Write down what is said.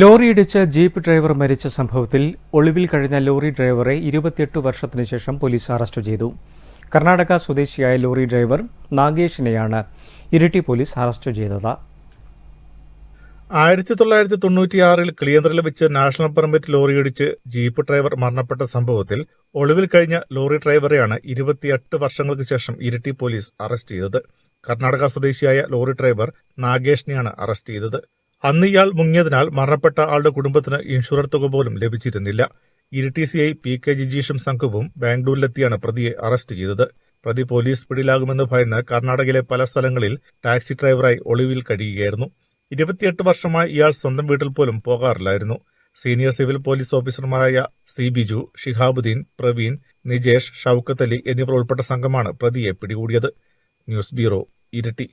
ലോറിയിടിച്ച് jeep driver മരിച്ച സംഭവത്തിൽ ഒളിവിൽ കഴിഞ്ഞ ലോറി ഡ്രൈവറെ ഇരുപത്തിയെട്ട് വർഷത്തിനു ശേഷം പോലീസ് അറസ്റ്റ് ചെയ്തു. കർണാടക സ്വദേശിയായ ലോറി ഡ്രൈവർ നാഗേഷിനെയാണ് ഇരിട്ടി പോലീസ് അറസ്റ്റ് ചെയ്തത്. ആയിരത്തി തൊള്ളായിരത്തി തൊണ്ണൂറ്റിയാറിൽ കിളിയന്ത്രിൽ വെച്ച് നാഷണൽ പെർമിറ്റ് ലോറിയിടിച്ച് ജീപ്പ് ഡ്രൈവർ മരണപ്പെട്ട സംഭവത്തിൽ ഒളിവിൽ കഴിഞ്ഞ ലോറി ഡ്രൈവറെയാണ് ഇരുപത്തിയെട്ട് വർഷങ്ങൾക്ക് ശേഷം ഇരിട്ടി പോലീസ് അറസ്റ്റ് ചെയ്തത്. കർണാടക സ്വദേശിയായ ലോറി ഡ്രൈവർ നാഗേഷിനെയാണ് അറസ്റ്റ് ചെയ്തത്. അന്ന് ഇയാൾ മുങ്ങിയതിനാൽ മരണപ്പെട്ട ആളുടെ കുടുംബത്തിന് ഇൻഷുറൻസ് തുക പോലും ലഭിച്ചിരുന്നില്ല. Iritty C I P K ജിജീഷും സംഘവും ബാംഗ്ലൂരിലെത്തിയാണ് പ്രതിയെ അറസ്റ്റ് ചെയ്തത്. പ്രതി പോലീസ് പിടിയിലാകുമെന്ന് ഭയന്ന് കർണാടകയിലെ പല സ്ഥലങ്ങളിൽ ടാക്സി ഡ്രൈവറായി ഒളിവിൽ കഴിയുകയായിരുന്നു. ഇരുപത്തിയെട്ട് വർഷമായി ഇയാൾ സ്വന്തം വീട്ടിൽ പോലും പോകാറില്ലായിരുന്നു. സീനിയർ സിവിൽ പോലീസ് ഓഫീസർമാരായ സി ബിജു ഷിഹാബുദ്ദീൻ പ്രവീൺ നിജേഷ് ഷൌക്കത്ത് അലി എന്നിവർ ഉൾപ്പെട്ട സംഘമാണ് പ്രതിയെ പിടികൂടിയത്. News bureau Iritty.